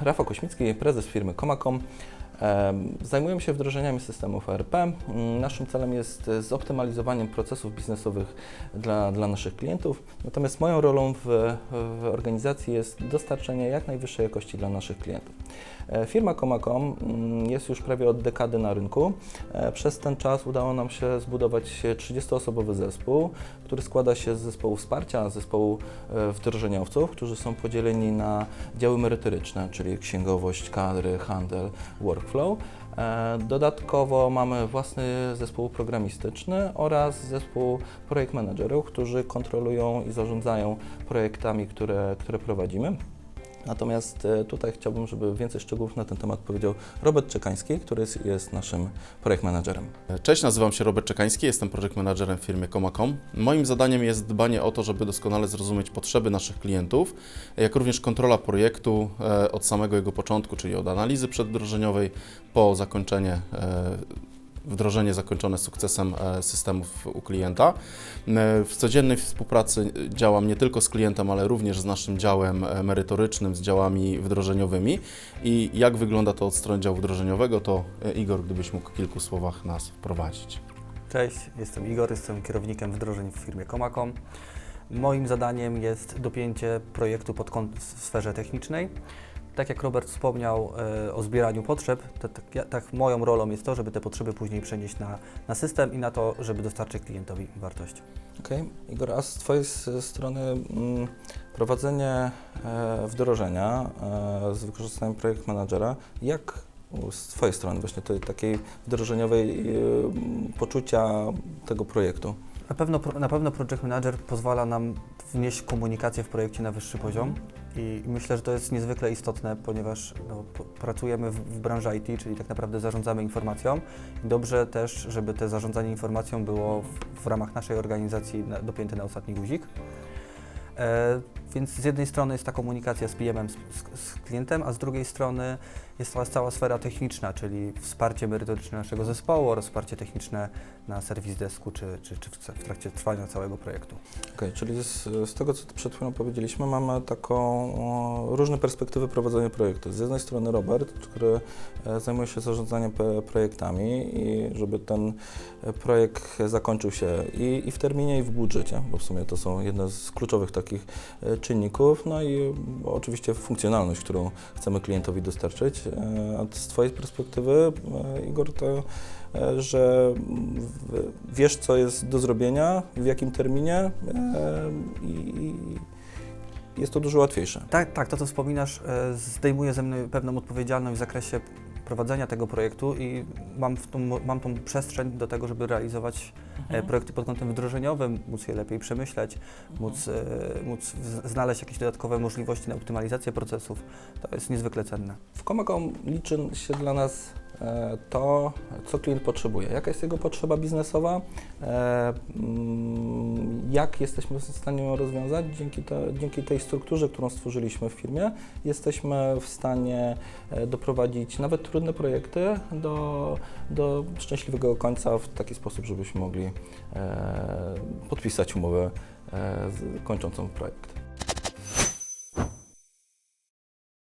Rafał Kośmicki, prezes firmy Comacom. Em, Zajmujemy się wdrożeniami systemów ERP. Mm, Naszym celem jest e, zoptymalizowanie procesów biznesowych dla, dla naszych klientów. Natomiast moją rolą w, w organizacji jest dostarczenie jak najwyższej jakości dla naszych klientów. E, Firma Comacom mm, jest już prawie od dekady na rynku. E, Przez ten czas udało nam się zbudować 30-osobowy zespół, który składa się z zespołu wsparcia, zespołu wdrożeniowców, którzy są podzieleni na działy merytoryczne, czyli księgowość, kadry, handel, workflow. E, Dodatkowo mamy własny zespół programistyczny oraz zespół projekt managerów, którzy kontrolują i zarządzają projektami, które, które prowadzimy. Natomiast e, tutaj chciałbym, żeby więcej szczegółów na ten temat powiedział Robert Czekański, który jest, naszym projekt managerem. Cześć, nazywam się Robert Czekański, jestem project managerem w firmie Comacom. Moim zadaniem jest dbanie o to, żeby doskonale zrozumieć potrzeby naszych klientów, jak również kontrola projektu e, od samego jego początku, czyli od analizy przedwdrożeniowej po zakończenie e, wdrożenie zakończone sukcesem e, systemów u klienta. E, W codziennej współpracy działam nie tylko z klientem, ale również z naszym działem e, merytorycznym, z działami wdrożeniowymi. I jak wygląda to od strony działu wdrożeniowego, to Igor, gdybyś mógł w kilku słowach nas wprowadzić. Cześć, jestem Igor, jestem kierownikiem wdrożeń w firmie Comacom. Moim zadaniem jest dopięcie projektu pod kąt w sferze technicznej. Tak jak Robert wspomniał e, o zbieraniu potrzeb, to, tak, ja, tak moją rolą jest to, żeby te potrzeby później przenieść na, na system i na to, żeby dostarczyć klientowi wartość. Okej, Igor, a z Twojej strony mm, prowadzenie e, wdrożenia e, z wykorzystaniem projekt managera, jak z Twojej strony właśnie tej takiej wdrożeniowej e, poczucia tego projektu? Na pewno, na pewno Project Manager pozwala nam wnieść komunikację w projekcie na wyższy poziom i myślę, że to jest niezwykle istotne, ponieważ no, pracujemy w, w branży IT, czyli tak naprawdę zarządzamy informacją. Dobrze też, żeby te zarządzanie informacją było w, w ramach naszej organizacji na, dopięte na ostatni guzik. E, więc z jednej strony jest ta komunikacja z PM-em, z, z, klientem, a z drugiej strony jest cała, cała sfera techniczna, czyli wsparcie merytoryczne naszego zespołu oraz wsparcie techniczne na serwis desku czy, czy, czy w, w trakcie trwania całego projektu. Okej, czyli z, z tego, co przed chwilą powiedzieliśmy, mamy taką o, różne perspektywy prowadzenia projektu. Z jednej strony Robert, który e, zajmuje się zarządzaniem projektami i żeby ten e, projekt zakończył się i, i w terminie, i w budżecie, bo w sumie to są jedne z kluczowych takich e, czynników. No i oczywiście funkcjonalność, którą chcemy klientowi dostarczyć. E, A z Twojej perspektywy, e, Igor, to e, że wiesz, co jest do zrobienia, w jakim terminie i jest to dużo łatwiejsze. Tak, tak, to co wspominasz zdejmuje ze mnie pewną odpowiedzialność w zakresie prowadzenia tego projektu i mam, w tą, mam tą przestrzeń do tego, żeby realizować e, projekty pod kątem wdrożeniowym, móc je lepiej przemyśleć, móc, e, móc znaleźć jakieś dodatkowe możliwości na optymalizację procesów. To jest niezwykle cenne. W Comacom liczy się dla nas to, co klient potrzebuje, jaka jest jego potrzeba biznesowa, e, mm, jak jesteśmy w stanie ją rozwiązać. Dzięki, te, dzięki tej strukturze, którą stworzyliśmy w firmie, jesteśmy w stanie e, doprowadzić nawet trudne projekty do, do szczęśliwego końca w taki sposób, żebyśmy mogli e, podpisać umowę e, kończącą projekt.